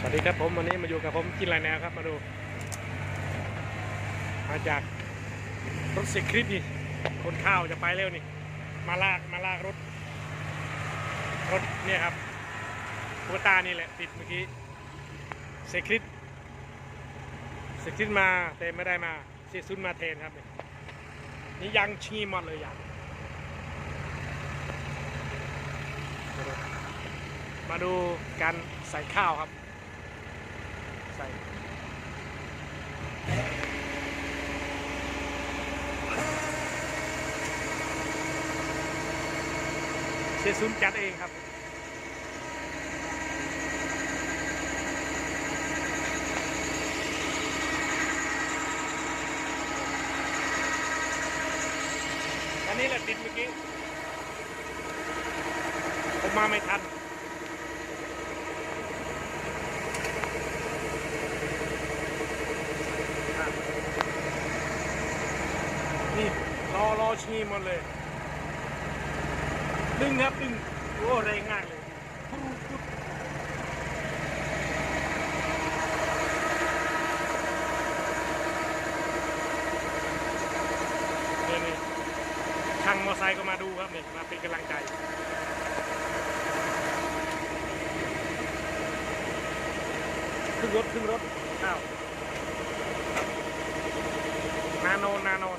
สวัสดีครับผมวันนี้มาอยู่กับผมกินไรแนวครับมาดู มาจากรถเซคริปนี่คนข้าวจะไปเร็วนี่ มาลากมาลากรถ รถเนี่ยครับตัวตานี่แหละติดเมื่อกี้เซคริปเซคริปมาแต่ไม่ได้มาเซซุนมาแทนครับนี่นี่ยังชีหมอดเลยอยังมาดูมาดูการใส่ข้าวครับ ใส่ เซซุนจัดเองครับ อันนี้แหละติดเมื่อกี้ ผมมาไม่ทันนี่รอรอชีหมดเลย ดึงครับดึงโอ้แรงมากเลยนี่นี่ช่างมอไซค์ก็มาดูครับนี่มาเป็นกำลังใจขึ้นรถขึ้นรถข้าว นาโนนาโนน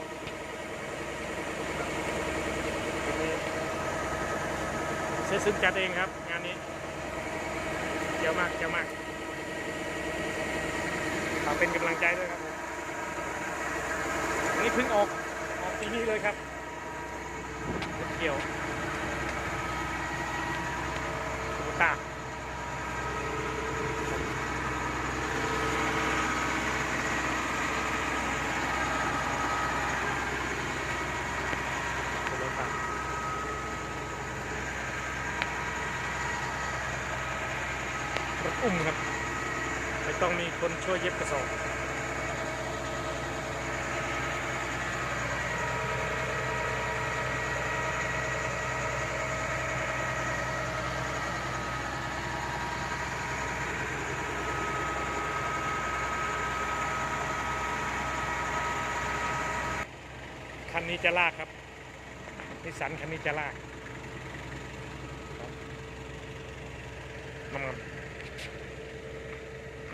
เซซึมจัดเองครับ งานนี้เจ๋วมากเจ๋วมากขอเป็นกำลังใจด้วยครับอันนี้เพิ่งออกออกปีนี้เลยครับเกี่ยวตา โตโยต้ารถ อุ้มครับไม่ต้องมีคนช่วยเย็บกระสอบคันนี้จะลากครับนิสันคันนี้จะลากน้ำมัน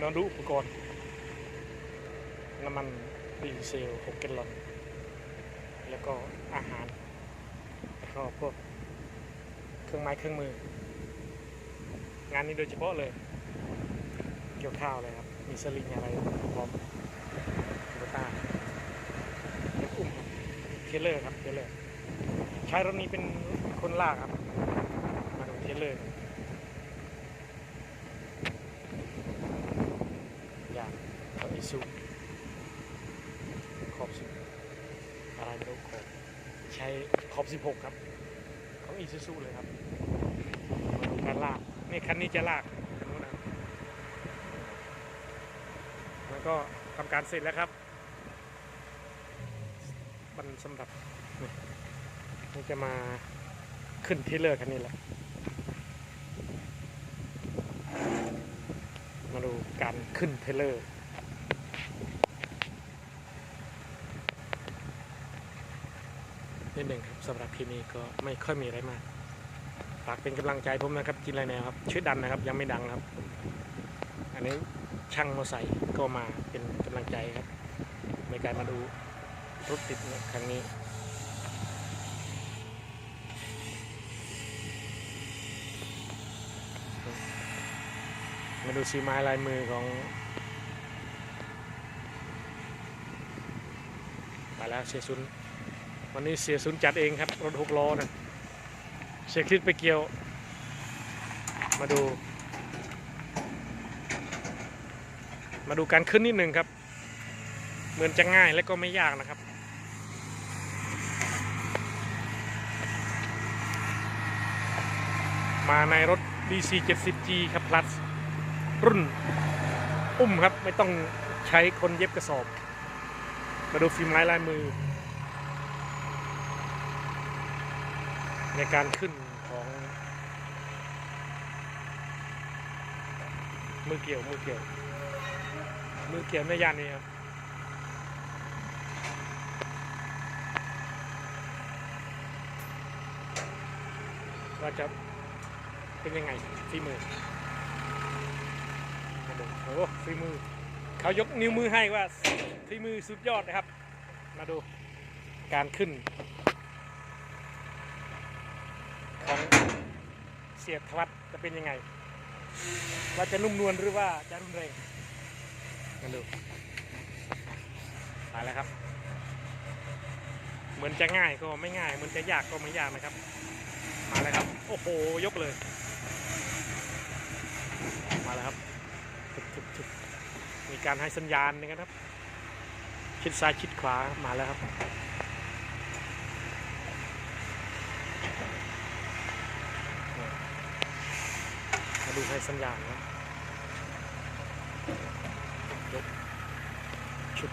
นอนดูอุปกรณ์ น้ำมันดีเซล6แกลลอน แล้วก็อาหาร แล้วก็พวกเครื่องไม้เครื่องมือ งานนี้โดยเฉพาะเลย เกี่ยวข้าวเลยครับ มีสลิงอะไรพร้อมโตต้าเล็กอุ้มเทรลเลอร์ครับเทรลเลอร์ ใช้รถนี้เป็นคนลากครับ มาดูเทรลเลอร์อย่าง ของขอบสิบอะไรไม่รู้ขอบใช้ขอบสิบหกครับของอิซูซูเลยครับมาดูการลากนี่คันนี้จะลากนู้นนะมันก็ทำการเสร็จแล้วครับมันสำหรับนี่มันจะมาขึ้นเทรลเลอร์คันนี้แหละมาดูการขึ้นเทเลอร์ นิดหนึ่งครับสำหรับคลิปนี้ก็ไม่ค่อยมีอะไรมากฝากเป็นกำลังใจผมนะครับจินไรแนวครับช่วยดันนะครับ ยังไม่ดังครับ อันนี้ช่างมาใส่ก็มาเป็นกำลังใจครับ ในการมาดูรถติดครั้งนี้มาดูสีไม้ลายมือของไปแล้วเสียซุน วันนี้เสียซุนจัดเองครับ รถหกล้อนะเสียคลิปไปเกี่ยว มาดู มาดูการขึ้นนิดหนึ่งครับ เหมือนจะง่ายและก็ไม่ยากนะครับมาในรถ DC 70G ครับ plus รุ่น อุ้มครับ ไม่ต้องใช้คนเย็บกระสอบ มาดูฝีไม้ลายมือ ในการขึ้นของมือเกี่ยวมือเกี่ยวมือเกี่ยวแม่ยานนี่ครับว่าจะเป็นยังไงฝีมือมาดูโอ้ฝีมือเขายกนิ้วมือให้ว่าฝีมือสุดยอดนะครับ มาดูการขึ้น ของ เสียทวัดจะเป็นยังไง ว่าจะนุ่มนวลหรือว่าจะรุนแรงมาดูมาแล้วครับ เหมือนจะง่ายก็ไม่ง่ายเหมือนจะยากก็ไม่ยากนะครับ มาแล้วครับ โอ้โห ยกเลย มาแล้วครับทึบทึบทึบมีการให้สัญญาณนะครับ ชิดซ้ายชิดขวามาแล้วครับ ดูให้สัญญาณนะยกชุด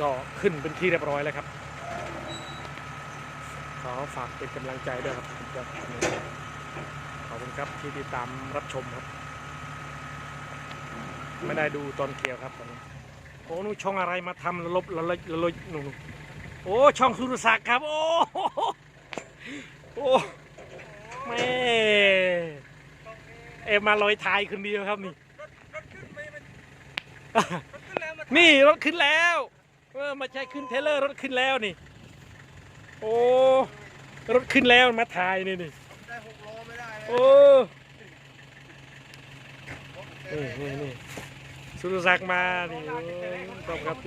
ก็ขึ้นเป็นที่เรียบร้อยแล้วครับ ขอฝากเป็นกำลังใจด้วยครับขอบคุณครับที่ติดตามรับชมครับ ไม่ได้ดูตอนเกี่ยวครับตอนนี้โอ้นู่นช่องอะไรมาทำระลบระลบระลบนู่นโอ้ช่องสุรศักดิ์ครับ โอ้โหโอ้แม่เอ็มมาลอยทายคนเดียวครับนี่นี่รถขึ้นแล้วเออมาใช่ขึ้นเทเลอร์รถขึ้นแล้วนี่ โอ้รถขึ้นแล้วมาถ่ายนี่นี่ได้หกโลไม่ได้โอ้นี่นี่นี่สุรศักดิ์มานี่โอ้ขอบคุณครับ